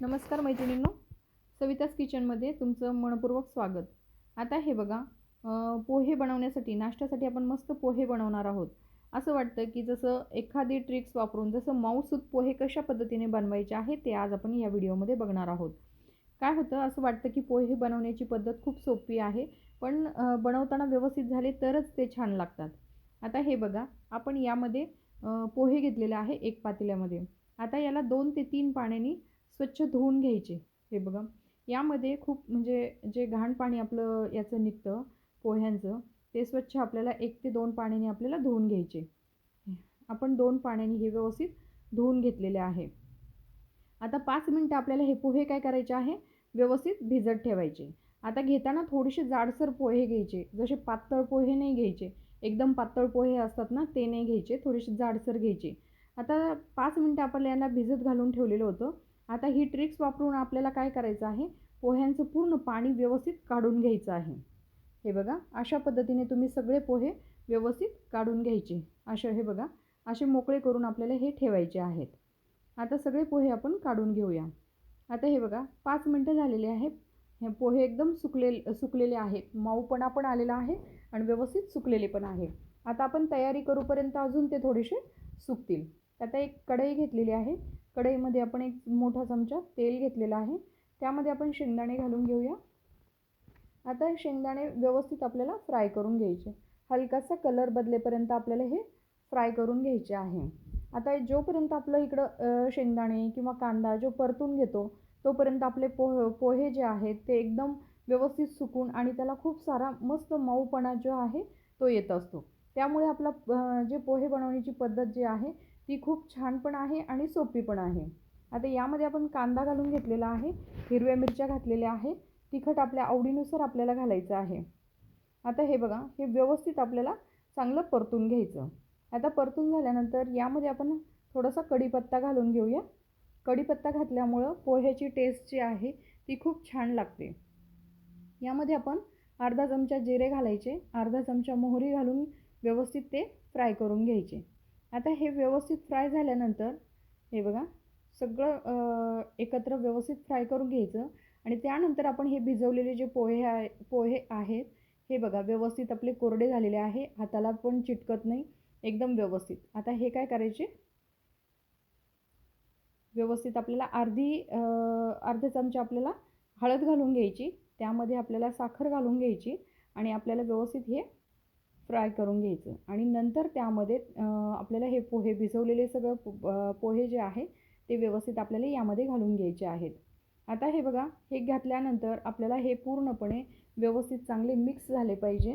नमस्कार मैत्रिणींनो. सवितास किचनमध्ये तुमचं मनपूर्वक स्वागत. आता हे बघा पोहे बनवण्यासाठी नाश्त्यासाठी आपण मस्त पोहे बनवणार आहोत. असं वाटतं की जसं एखादी ट्रिक्स वापरून जसं मऊसूत पोहे कशा पद्धतीने बनवायचे आहे ते आज आपण या व्हिडिओमध्ये बघणार आहोत. काय होतं असं वाटतं की पोहे बनवण्याची पद्धत खूप सोपी आहे पण बनवताना व्यवस्थित झाले तरच ते छान लागतात. आता हे बघा आपण यामध्ये पोहे घेतलेले आहे एक पातेल्यामध्ये. आता याला दोन ते तीन पाण्याने स्वच्छ धुवून घ्यायचे. हे बघा. यामध्ये खूप म्हणजे जे घाण पाणी आपलं याचं निघतं पोह्यांचं ते स्वच्छ आपल्याला एक ते दोन पाण्याने आपल्याला धुवून घ्यायचे. आपण दोन पाण्याने हे व्यवस्थित धुवून घेतलेले आहे. आता पाच मिनटं आपल्याला हे पोहे काय करायचे आहे? व्यवस्थित भिजत ठेवायचे. आता घेताना थोडेसे जाडसर पोहे घ्यायचे. जसे पातळ पोहे नाही घ्यायचे. एकदम पातळ पोहे असतात ना ते नाही घ्यायचे. थोडेसे जाडसर घ्यायचे. आता पाच मिनटं आपल्याला यांना भिजत घालून ठेवलेलं होतं. आता ही ट्रिक्स वापरून आपल्याला काय करायचं आहे? पोह्यांचं पूर्ण पाणी व्यवस्थित काढून घ्यायचं आहे. हे बघा अशा पद्धतीने तुम्ही सगळे पोहे व्यवस्थित काढून घ्यायचे. असे हे बघा असे मोकळे करून आपल्याला हे ठेवायचे आहेत. आता सगळे पोहे आपण काढून घेऊया. आता हे बघा पाच मिनटं झालेले आहे हे पोहे एकदम सुकले सुकलेले आहेत. माऊपणा पण आलेला आहे आणि व्यवस्थित सुकलेले पण आहे. आता आपण तयारी करूपर्यंत अजून ते थोडेसे सुकतील. आता एक कढई घेतलेली आहे. कढईमध्ये आपण एक मोठा चमचा तेल घेतलेला आहे. त्यामध्ये आपण शेंगदाणे घालून घेऊया. आता शेंगदाणे व्यवस्थित आपल्याला फ्राय करून घ्यायचे. हलकासा कलर बदलेपर्यंत आपल्याला हे फ्राय करून घ्यायचे आहे. आता जोपर्यंत आपलं इकडं शेंगदाणे किंवा कांदा जो परतून घेतो तोपर्यंत आपले पोह पोहे जे आहेत ते एकदम व्यवस्थित सुकून आणि त्याला खूप सारा मस्त मऊपणा जो आहे तो येत असतो. त्यामुळे आपला जे पोहे बनवण्याची पद्धत जी आहे ती खूप छान पण आहे आणि सोपी पण आहे. आता यामध्ये आपण कांदा घालून घेतलेला आहे हिरव्या मिरच्या घातलेल्या आहे तिखट आपल्या आवडीनुसार आपल्याला घालायचं आहे. आता हे बघा हे व्यवस्थित आपल्याला चांगलं परतून घ्यायचं. आता परतून झाल्यानंतर यामध्ये आपण थोडासा कढीपत्ता घालून घेऊया. कढीपत्ता घातल्यामुळं पोह्याची टेस्ट जी आहे ती खूप छान लागते. यामध्ये आपण अर्धा चमचा जिरे घालायचे अर्धा चमचा मोहरी घालून व्यवस्थित ते फ्राय करून घ्यायचे. आता हे व्यवस्थित फ्राय झाल्यानंतर हे बघा सगळं एकत्र व्यवस्थित फ्राय करून घ्यायचं. आणि त्यानंतर आपण हे भिजवलेले जे पोहे आहे पोहे आहेत हे बघा व्यवस्थित आपले कोरडे झालेले आहे हाताला पण चिटकत नाही एकदम व्यवस्थित. आता हे काय करायचे? व्यवस्थित आपल्याला अर्धी अर्धे चमचा आपल्याला हळद घालून घ्यायची त्यामध्ये आपल्याला साखर घालून घ्यायची आणि आपल्याला व्यवस्थित हे फ्राय करून घ्यायचं. आणि नंतर त्यामध्ये आपल्याला हे पोहे भिजवलेले सगळं पो- पोहे जे आहे ते व्यवस्थित आपल्याला यामध्ये घालून घ्यायचे आहेत. आता हे बघा हे घातल्यानंतर आपल्याला हे पूर्णपणे व्यवस्थित चांगले मिक्स झाले पाहिजे.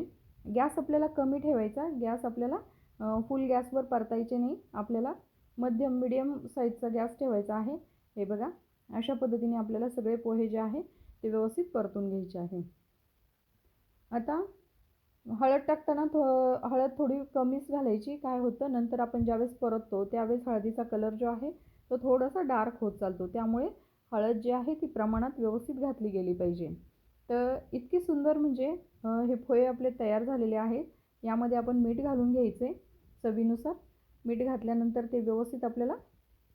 गॅस आपल्याला कमी ठेवायचा गॅस आपल्याला फुल गॅसवर परतायचे नाही. आपल्याला मध्यम मिडियम साईजचा गॅस ठेवायचा आहे. हे बघा अशा पद्धतीने आपल्याला सगळे पोहे जे आहे ते व्यवस्थित परतून घ्यायचे आहे. आता हळद टाकताना थो हळद थोडी कमीच घालायची काय होतं नंतर आपण ज्यावेळेस परततो त्यावेळेस हळदीचा कलर जो आहे तो थोडासा डार्क होत चालतो. त्यामुळे हळद जी आहे ती प्रमाणात व्यवस्थित घातली गेली पाहिजे. तर इतकी सुंदर म्हणजे हे पोहे आपले तयार झालेले आहेत. यामध्ये आपण मीठ घालून घ्यायचे चवीनुसार. मीठ घातल्यानंतर ते व्यवस्थित आपल्याला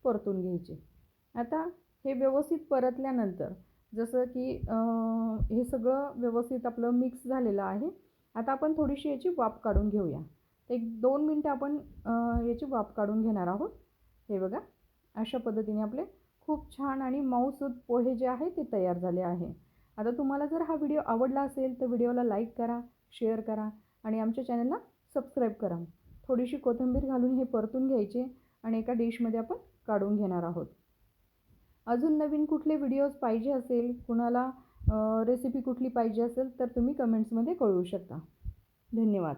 परतून घ्यायचे. आता हे व्यवस्थित परतल्यानंतर जसं की हे सगळं व्यवस्थित आपलं मिक्स झालेलं आहे. आता आपण थोडीशी याची वाफ काढून घेऊया. एक दोन मिनटं आपण याची वाफ काढून घेणार आहोत. हे बघा अशा पद्धतीने आपले खूप छान आणि मऊसूद पोहे जे आहे ते तयार झाले आहे. आता तुम्हाला जर हा व्हिडिओ आवडला असेल तर व्हिडिओला लाईक करा शेअर करा आणि आमच्या चॅनलला सबस्क्राईब करा. थोडीशी कोथिंबीर घालून हे परतून घ्यायचे आणि एका डिशमध्ये आपण काढून घेणार आहोत. अजून नवीन कुठले व्हिडिओज पाहिजे असेल कुणाला रेसिपी कुठली पाहिजे असेल तर तुम्ही कमेंट्समध्ये कळवू शकता. धन्यवाद.